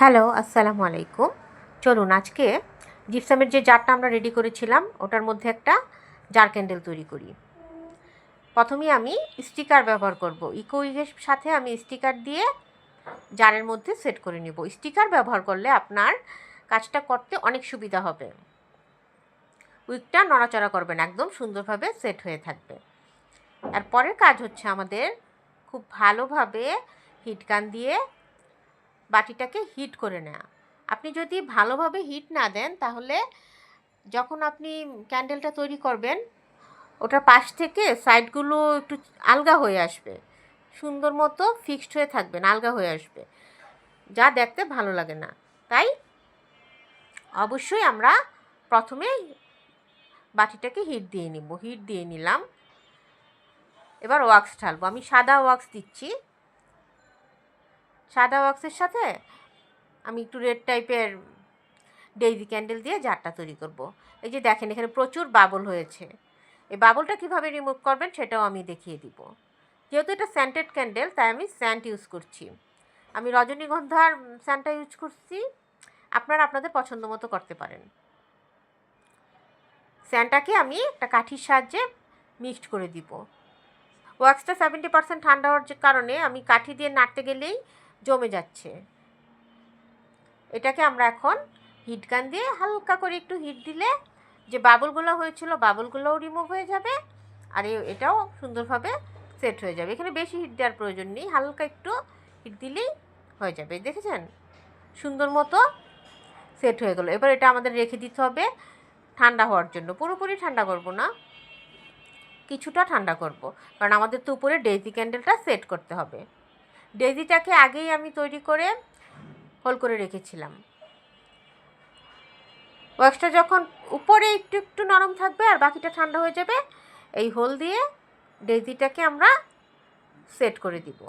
Hello, আসসালামু আলাইকুম। চলুন আজকে জিপসামের যে জারটা আমরা রেডি করেছিলাম, ওটার মধ্যে একটা জার ক্যান্ডেল তৈরি করি। প্রথমেই আমি স্টিকার ব্যবহার করব। ইকো উইগের সাথে আমি স্টিকার দিয়ে জারের মধ্যে সেট করে নেব। স্টিকার ব্যবহার করলে আপনার কাজটা করতে অনেক সুবিধা হবে। উইকটা নড়াচড়া করবেন একদম সুন্দরভাবে সেট হয়ে থাকবে। আর পরের কাজ হচ্ছে আমাদের খুব ভালোভাবে হিটগান দিয়ে বাটিটাকে হিট করে নেওয়া আপনি যদি ভালোভাবে হিট না দেন, তাহলে যখন আপনি ক্যান্ডেলটা তৈরি করবেন, ওটার পাশ থেকে সাইডগুলো একটু আলগা হয়ে আসবে। সুন্দর মতো ফিক্সড হয়ে থাকবেন আলগা হয়ে আসবে। যা দেখতে ভালো লাগে না। তাই অবশ্যই আমরা প্রথমে বাটিটাকে হিট দিয়ে নিব। হিট দিয়ে নিলাম। এবার ওয়াক্স ঢালবো। আমি সাদা ওয়াক্স দিচ্ছি। সাদা ওয়াক্সের সাথে আমি একটু রেড টাইপের ডেইজি ক্যান্ডেল দিয়ে জারটা তৈরি করব। এই যে দেখেন, এখানে প্রচুর বাবল হয়েছে। এই বাবলটা কীভাবে রিমুভ করবেন সেটাও আমি দেখিয়ে দিব। যেহেতু এটা স্যান্টেড ক্যান্ডেল তাই আমি স্যান্ট ইউজ করছি। আমি রজনীগন্ধার স্যান্টটা ইউজ করছি। আপনারা আপনাদের পছন্দ মতো করতে পারেন। স্যান্টটাকে আমি একটা কাঠির সাহায্যে মিক্সড করে দিব। ওয়াক্সটা সেভেন্টি পার্সেন্ট ঠান্ডা হওয়ার কারণে আমি কাঠি দিয়ে নাড়তে গেলেই জমে যাচ্ছে। এটাকে আমরা এখন হিট গান দিয়ে হালকা করে একটু হিট দিলে যে বাবলগুলো হয়েছিল, বাবলগুলোও রিমুভ হয়ে যাবে আর এটাও সুন্দরভাবে সেট হয়ে যাবে। এখানে বেশি হিট দেওয়ার প্রয়োজন নেই, হালকা একটু হিট দিলেই হয়ে যাবে। দেখেছেন? সুন্দর মতো সেট হয়ে গেলো। এবার এটা আমাদের রেখে দিতে হবে ঠান্ডা হওয়ার জন্য। পুরোপুরি ঠান্ডা করব না, কিছুটা ঠান্ডা করব। কারণ আমাদের তো উপরে ডেজি ক্যান্ডেলটা সেট করতে হবে। ডেজিটাকে আগেই আমি তৈরি করে হোল করে রেখেছিলাম। ওয়াক্সটা যখন উপরে একটু একটু নরম থাকবে আর বাকিটা ঠান্ডা হয়ে যাবে, এই হোল দিয়ে ডেজিটাকে আমরা সেট করে দিব।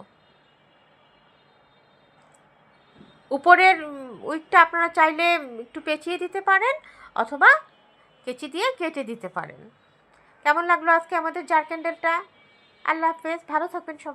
উপরের উইকটা আপনারা চাইলে একটু পেঁচিয়ে দিতে পারেন অথবা কেচি দিয়ে কেটে দিতে পারেন। কেমন লাগল আজকে আমাদের জার ক্যান্ডেলটা আল্লাহ হাফেজ, ভালো থাকবেন সব